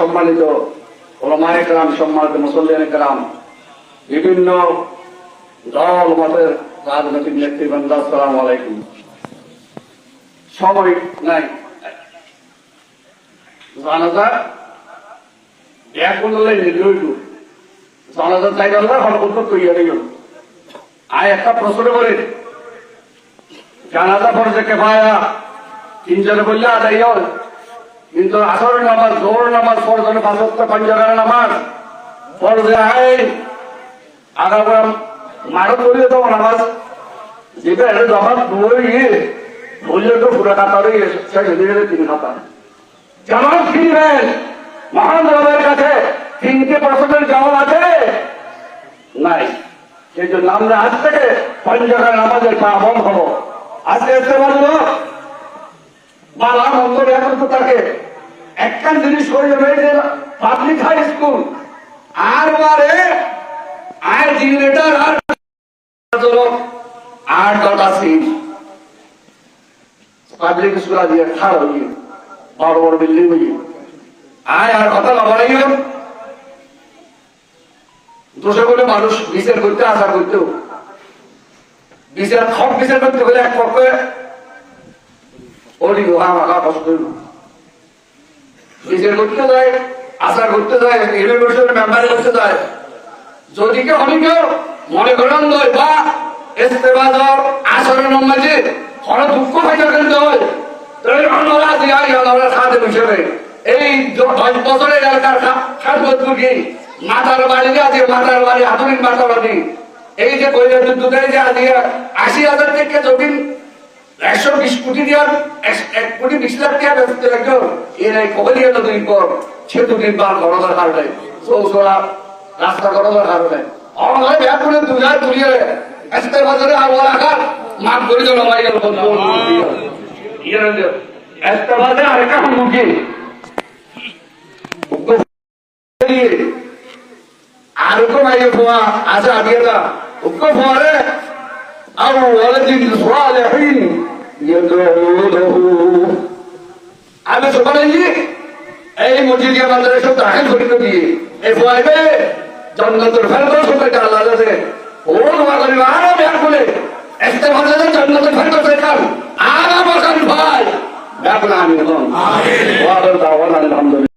সম্মানিত ওলামায়ে কেরাম, সম্মানিত মুসল্লিয়ান কেরাম, বিভিন্ন দল, মতের রাজনৈতিক নেতৃবৃন্দ, আসসালাম আলাইকুম। সময় নাই। জানাজা তৈরি গেল আয় একটা প্রশ্ন করে, জানাজা পড়ছে কেফায়া, তিনজনে বললে আদায় কিন্তু আসর নামাজ জোর নামাজ ফরজনে পাঁচত্ব পঞ্চাগার নামাজ। ফরজে আইন আগাম মারত বললে তো নামাজ। যেটা এটা জমা দুই গিয়ে তো পুরো খাতা শেষ হয়ে গেলে তিন খাতা জামাত ফিরবেন, মহান রবের কাছে তিনটে প্রশ্নের জবাব আছে? নাই। সেই জন্য আমরা আজ থেকে পঞ্চাগার নামাজের পাবন হব। আজকে আসতে পারব বালা মন্তর এখন তো একখান জিনিস করে রয়েছে পাবলিক হাই স্কুল আর বারে, আর জিনেটার আর আর দটা সিট পাবলিক স্কুল আজ খার হইয়ে বড় বড় বিল্ডিং হইয়ে আয় আর কথা লবাই দোষে বলে মানুষ বিচার করতে, আশা করতেও। বিচার, সব বিচার করতে গেলে এক পক্ষে ওলি লোহা মাখা কষ্ট বিচার করতে যায় আশা করতে যায় ইউনিভার্সিটির মেম্বার করতে যায়। যদি কেউ হলি কেউ, মনে করেন বা ইস্তেফা দেওয়ার আসরের নম্বরে হলে দুঃখ পাইতে কিন্তু অন্যরা দিয়ে আমরা খাতে বসে এই দশ বছরের এলাকার খাত কি মাতার বাড়ি আছে মাতার বাড়ি হাতুড়ির মাতার বাড়ি। এই যে কইলে দুধের যে আজকে আশি হাজার থেকে যখন একশো বিশ কোটি দেওয়ার এক কোটি বিশ লাখ টাকা বেচতে লাগলো এর এই কবে দিয়ে দুই পর সে দুদিন বার গরমের কারণে চৌচলা রাস্তা গরমের কারণে অনলাইন ব্যাগ করে দুজার তুলিয়ে আসতে বাজারে আবার রাখার মাঠ করে জন্য মারি গেল একটা বাজে আরেকটা মুখে আরেকো নাই ফোয়া আছে আগে না উক্কো ফোয়ারে أو ولد صالح يدعو له আমি সকালে এই মসজিদিয়া বাজারে সব দাখিল করিতে দিয়ে এই ফুয়াইবে জন্নতের ফের করে সব একটা আল্লাহ আছে ও তোমার আমি আরও বের করে একটা বাজারে জন্নতের ফেরত করে খান আর আমার ভাই। ব্যাপনা আমি এখন আলহামদুলিল্লাহ।